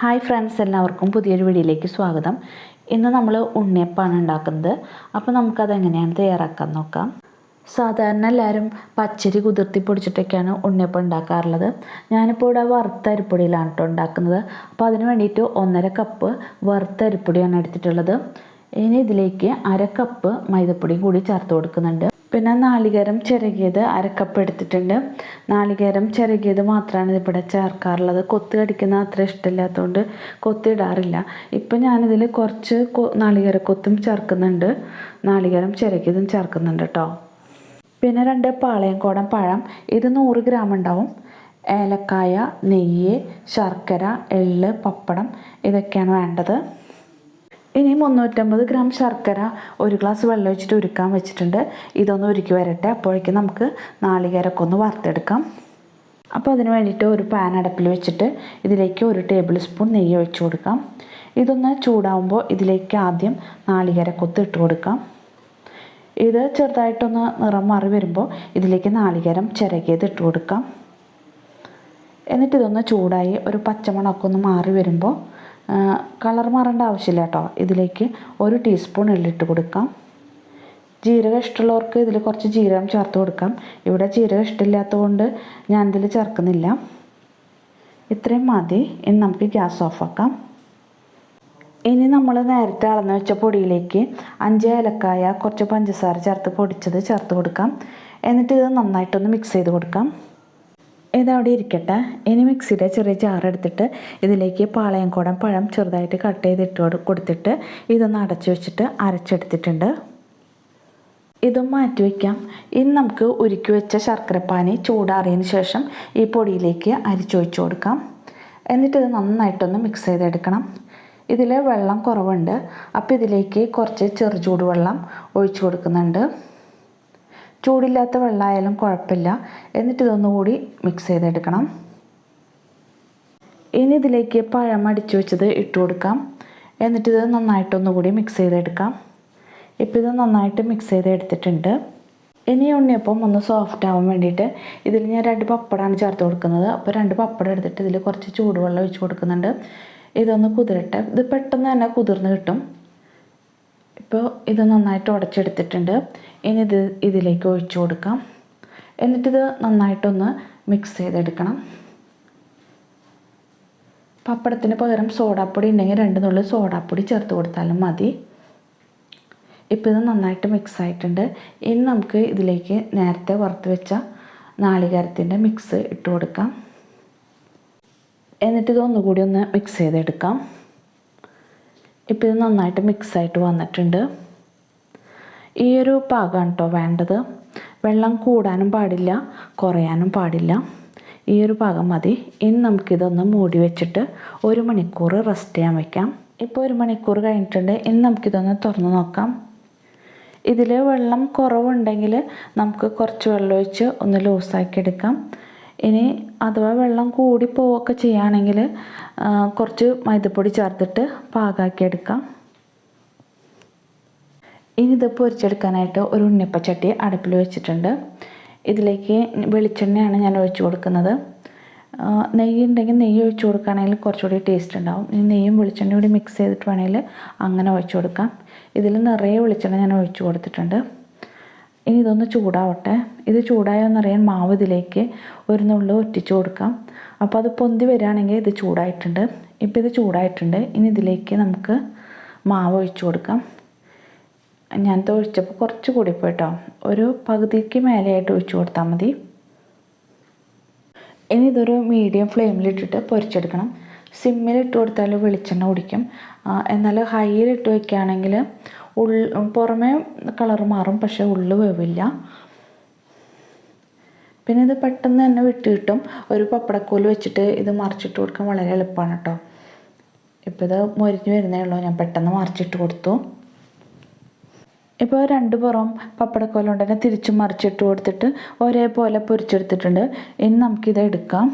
Hi friends എല്ലാവർക്കും പുതിയൊരു വീഡിയോയിലേക്ക് സ്വാഗതം. ഇന്ന് നമ്മൾ ഉണ്ണിയപ്പമാണ് ഉണ്ടാക്കുന്നത്. അപ്പോൾ നമുക്കത് എങ്ങനെയാണ് തയ്യാറാക്കാൻ നോക്കാം. സാധാരണ എല്ലാവരും പച്ചരി കുതിർത്തി പൊടിച്ചിട്ടൊക്കെയാണ് ഉണ്ണിയപ്പം ഉണ്ടാക്കാറുള്ളത്. ഞാനിപ്പോൾ ഇവിടെ വറുത്ത അരിപ്പൊടിയിലാണ് കേട്ടോ ഉണ്ടാക്കുന്നത്. അപ്പോൾ അതിന് വേണ്ടിയിട്ട് ഒന്നര കപ്പ് വറുത്ത അരിപ്പൊടിയാണ് എടുത്തിട്ടുള്ളത്. ഇനി ഇതിലേക്ക് അര കപ്പ് മൈദപ്പൊടിയും കൂടി ചേർത്ത് കൊടുക്കുന്നുണ്ട്. പിന്നെ നാളികേരം ചിരകിയത് അരക്കപ്പ് എടുത്തിട്ടുണ്ട്. നാളികേരം ചിരകിയത് മാത്രമാണ് ഇവിടെ ചേർക്കാറുള്ളത്. കൊത്തി കടിക്കുന്ന അത്ര ഇഷ്ടമില്ലാത്തതുകൊണ്ട് കൊത്തിയിടാറില്ല ഇപ്പം ഞാനിതിൽ കുറച്ച് നാളികേരക്കൊത്തും ചേർക്കുന്നുണ്ട്. നാളികേരം ചിരകിയതും ചേർക്കുന്നുണ്ട് കേട്ടോ പിന്നെ രണ്ട് പാളയംകോടൻ പഴം. ഇത് നൂറ് ഗ്രാം ഉണ്ടാവും. ഏലക്കായ നെയ്യ് ശർക്കര എള്ള് പപ്പടം ഇതൊക്കെയാണ് വേണ്ടത്. ഇനി മുന്നൂറ്റമ്പത് ഗ്രാം ശർക്കര ഒരു ഗ്ലാസ് വെള്ളം ഒഴിച്ചിട്ട് ഉരുക്കാൻ വെച്ചിട്ടുണ്ട്. ഇതൊന്ന് ഉരുക്കി വരട്ടെ. അപ്പോഴേക്കും നമുക്ക് നാളികേരമൊക്കെ ഒന്ന് വറുത്തെടുക്കാം. അപ്പോൾ അതിന് വേണ്ടിയിട്ട് ഒരു പാൻ അടപ്പിൽ വെച്ചിട്ട് ഇതിലേക്ക് ഒരു ടേബിൾ സ്പൂൺ നെയ്യ് ഒഴിച്ച് കൊടുക്കാം. ഇതൊന്ന് ചൂടാവുമ്പോൾ ഇതിലേക്ക് ആദ്യം നാളികേരക്കൊത്ത് ഇട്ട് കൊടുക്കാം. ഇത് ചെറുതായിട്ടൊന്ന് നിറം മാറി വരുമ്പോൾ ഇതിലേക്ക് നാളികേരം ചിരകിയത് ഇട്ട് കൊടുക്കാം. എന്നിട്ട് ഇതൊന്ന് ചൂടായി ഒരു പച്ചമണമൊക്കെ മാറി വരുമ്പോൾ കളർ മാറേണ്ട ആവശ്യമില്ല കേട്ടോ. ഇതിലേക്ക് ഒരു ടീസ്പൂൺ എള്ളിട്ട് കൊടുക്കാം. ജീരകം ഇഷ്ടമുള്ളവർക്ക് ഇതിൽ കുറച്ച് ജീരകം ചേർത്ത് കൊടുക്കാം. ഇവിടെ ജീരകം ഇഷ്ടമില്ലാത്തതുകൊണ്ട് ഞാൻ ഇതിൽ ചേർക്കുന്നില്ല. ഇത്രയും മതി. ഇനി നമുക്ക് ഗ്യാസ് ഓഫാക്കാം ഇനി നമ്മൾ നേരത്തെ അളന്ന് വെച്ച പൊടിയിലേക്ക് അഞ്ച് ഏലക്കായ കുറച്ച് പഞ്ചസാര ചേർത്ത് പൊടിച്ചത് ചേർത്ത് കൊടുക്കാം. എന്നിട്ട് ഇത് നന്നായിട്ടൊന്ന് മിക്സ് ചെയ്ത് കൊടുക്കാം. ഇതവിടെ ഇരിക്കട്ടെ. ഇനി മിക്സിയുടെ ചെറിയ ജാർ എടുത്തിട്ട് ഇതിലേക്ക് പാളയംകോടൻ പഴം ചെറുതായിട്ട് കട്ട് ചെയ്തിട്ട് കൊടുത്തിട്ട് ഇതൊന്ന് അടച്ചു വെച്ചിട്ട് അരച്ചെടുത്തിട്ടുണ്ട്. ഇതും മാറ്റി വയ്ക്കാം ഇനി നമുക്ക് ഉരുക്കി വെച്ച ശർക്കരപ്പാനി ചൂടാറിയതിന് ശേഷം ഈ പൊടിയിലേക്ക് അരിച്ചൊഴിച്ചു കൊടുക്കാം. എന്നിട്ട് ഇത് നന്നായിട്ടൊന്ന് മിക്സ് ചെയ്തെടുക്കണം. ഇതിൽ വെള്ളം കുറവുണ്ട്. അപ്പോൾ ഇതിലേക്ക് കുറച്ച് ചെറു ചൂടുവെള്ളം ഒഴിച്ചു കൊടുക്കുന്നുണ്ട്. ചൂടില്ലാത്ത വെള്ളമായാലും കുഴപ്പമില്ല. എന്നിട്ട് ഇതൊന്നുകൂടി മിക്സ് ചെയ്തെടുക്കണം. ഇനി ഇതിലേക്ക് പഴം അടിച്ചു വെച്ചത് ഇട്ട് കൊടുക്കാം. എന്നിട്ട് ഇത് നന്നായിട്ടൊന്നുകൂടി മിക്സ് ചെയ്തെടുക്കാം. ഇപ്പോൾ ഇത് നന്നായിട്ട് മിക്സ് ചെയ്തെടുത്തിട്ടുണ്ട്. ഇനി ഉണ്ണിയപ്പം ഒന്ന് സോഫ്റ്റ് ആവാൻ വേണ്ടിയിട്ട് ഇതിൽ ഞാൻ രണ്ട് പപ്പടമാണ് ചേർത്ത് കൊടുക്കുന്നത്. അപ്പോൾ രണ്ട് പപ്പടം എടുത്തിട്ട് ഇതിൽ കുറച്ച് ചൂടുവെള്ളം ഒഴിച്ച് കൊടുക്കുന്നുണ്ട്. ഇതൊന്ന് കുതിരട്ടെ. ഇത് പെട്ടെന്ന് തന്നെ കുതിർന്ന് കിട്ടും. ഇപ്പോൾ ഇത് നന്നായിട്ട് ഉടച്ചെടുത്തിട്ടുണ്ട്. ഇനി ഇത് ഇതിലേക്ക് ഒഴിച്ചു കൊടുക്കാം. എന്നിട്ടിത് നന്നായിട്ടൊന്ന് മിക്സ് ചെയ്തെടുക്കണം. പപ്പടത്തിന് പകരം സോഡാപ്പൊടി ഉണ്ടെങ്കിൽ രണ്ട് നുള്ളിൽ സോഡാപ്പൊടി ചേർത്ത് കൊടുത്താലും മതി. ഇപ്പോൾ ഇത് നന്നായിട്ട് മിക്സ് ആയിട്ടുണ്ട്. ഇനി നമുക്ക് ഇതിലേക്ക് നേരത്തെ വറുത്ത് വെച്ച നാളികേരത്തിന്റെ മിക്സ് ഇട്ട് കൊടുക്കാം. എന്നിട്ട് ഇത് ഒന്നുകൂടി ഒന്ന് മിക്സ് ചെയ്തെടുക്കാം. ഇപ്പോൾ ഇത് നന്നായിട്ട് മിക്സായിട്ട് വന്നിട്ടുണ്ട്. ഈ ഒരു പാകമാണ് കേട്ടോ വേണ്ടത്. വെള്ളം കൂടാനും പാടില്ല കുറയാനും പാടില്ല. ഈ ഒരു പാകം മതി. ഇനി നമുക്കിതൊന്ന് മൂടി വെച്ചിട്ട് ഒരു മണിക്കൂർ റെസ്റ്റ് ചെയ്യാൻ വെക്കാം. ഇപ്പോൾ ഒരു മണിക്കൂർ കഴിഞ്ഞിട്ടുണ്ട്. ഇനി നമുക്കിതൊന്ന് തുറന്ന് നോക്കാം. ഇതിൽ വെള്ളം കുറവുണ്ടെങ്കിൽ നമുക്ക് കുറച്ച് വെള്ളം ഒഴിച്ച് ഒന്ന് ലൂസാക്കി എടുക്കാം. ഇനി അഥവാ വെള്ളം കൂടി പോവുകയൊക്കെ ചെയ്യുകയാണെങ്കിൽ കുറച്ച് മൈദപ്പൊടി ചേർത്തിട്ട് പാകാക്കി എടുക്കാം. ഇനി ഇത് പൊരിച്ചെടുക്കാനായിട്ട് ഒരു ഉണ്ണിപ്പച്ചട്ടി അടുപ്പിൽ വെച്ചിട്ടുണ്ട്. ഇതിലേക്ക് വെളിച്ചെണ്ണയാണ് ഞാൻ ഒഴിച്ചു കൊടുക്കുന്നത്. നെയ്യ് ഉണ്ടെങ്കിൽ നെയ്യ് ഒഴിച്ചു കൊടുക്കുകയാണെങ്കിൽ കുറച്ചുകൂടി ടേസ്റ്റ് ഉണ്ടാവും. ഇനി നെയ്യും വെളിച്ചെണ്ണയും കൂടി മിക്സ് ചെയ്തിട്ട് വേണമെങ്കിൽ അങ്ങനെ ഒഴിച്ചു കൊടുക്കാം. ഇതിൽ നിറയെ വെളിച്ചെണ്ണ ഞാൻ ഒഴിച്ചു കൊടുത്തിട്ടുണ്ട്. ഇനി ഇതൊന്ന് ചൂടാവട്ടെ. ഇത് ചൂടായോന്നറിയാൻ മാവ് ഇതിലേക്ക് ഒരു നുള്ളു ഒറ്റിച്ച് കൊടുക്കാം. അപ്പോൾ അത് പൊന്തി വരികയാണെങ്കിൽ ഇത് ചൂടായിട്ടുണ്ട്. ഇപ്പോൾ ഇത് ചൂടായിട്ടുണ്ട്. ഇനി ഇതിലേക്ക് നമുക്ക് മാവ് ഒഴിച്ചു കൊടുക്കാം. ഞാൻ ഒഴിച്ചപ്പോൾ കുറച്ച് കൂടി പോയിട്ടോ ഒരു പകുതിക്ക് മേലെയായിട്ട് ഒഴിച്ചു കൊടുത്താൽ മതി. ഇനി ഇതൊരു മീഡിയം ഫ്ലെയിമിലിട്ടിട്ട് പൊരിച്ചെടുക്കണം. സിമ്മിലിട്ട് കൊടുത്താൽ വെളിച്ചെണ്ണ കുടിക്കും. എന്നാൽ ഹൈയിലിട്ട് വയ്ക്കുകയാണെങ്കിൽ ഉൾ പുറമേ കളർ മാറും പക്ഷേ ഉള്ളു വേവില്ല. പിന്നെ ഇത് പെട്ടെന്ന് തന്നെ വിട്ട് കിട്ടും. ഒരു പപ്പടക്കോൽ വെച്ചിട്ട് ഇത് മറിച്ചിട്ട് കൊടുക്കാൻ വളരെ എളുപ്പമാണ് കേട്ടോ ഇപ്പോൾ ഇത് മൊരിഞ്ഞ് വരുന്നേ ഉള്ളൂ. ഞാൻ പെട്ടെന്ന് മറിച്ചിട്ട് കൊടുത്തു. ഇപ്പോൾ രണ്ട് പുറം പപ്പടക്കോലുണ്ട്. തന്നെ തിരിച്ചും മറിച്ചിട്ട് കൊടുത്തിട്ട് ഒരേപോലെ പൊരിച്ചെടുത്തിട്ടുണ്ട്. ഇനി നമുക്കിത് എടുക്കാം.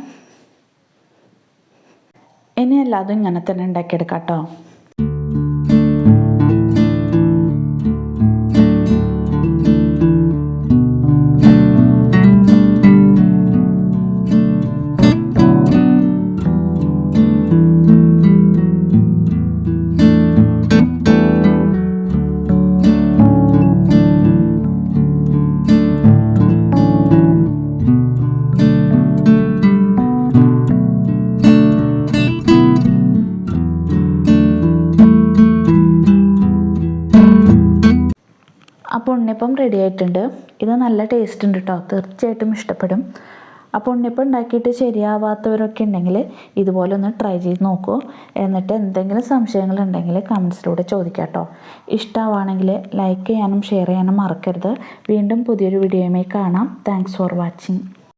ഇനി എല്ലാതും ഇങ്ങനെ തന്നെ ഉണ്ടാക്കിയെടുക്കാം കേട്ടോ അപ്പോൾ ഉണ്ണിയപ്പം റെഡി ആയിട്ടുണ്ട്. ഇത് നല്ല ടേസ്റ്റ് ഉണ്ട് കേട്ടോ തീർച്ചയായിട്ടും ഇഷ്ടപ്പെടും. അപ്പോൾ ഉണ്ണിയപ്പം ഉണ്ടാക്കിയിട്ട് ശരിയാവാത്തവരൊക്കെ ഉണ്ടെങ്കിൽ ഇതുപോലെ ഒന്ന് ട്രൈ ചെയ്ത് നോക്കൂ. എന്നിട്ട് എന്തെങ്കിലും സംശയങ്ങളുണ്ടെങ്കിൽ കമൻസിലൂടെ ചോദിക്കാം കേട്ടോ ഇഷ്ടമാണെങ്കിൽ ലൈക്ക് ചെയ്യാനും ഷെയർ ചെയ്യാനും മറക്കരുത്. വീണ്ടും പുതിയൊരു വീഡിയോയുമായി കാണാം. Thanks for watching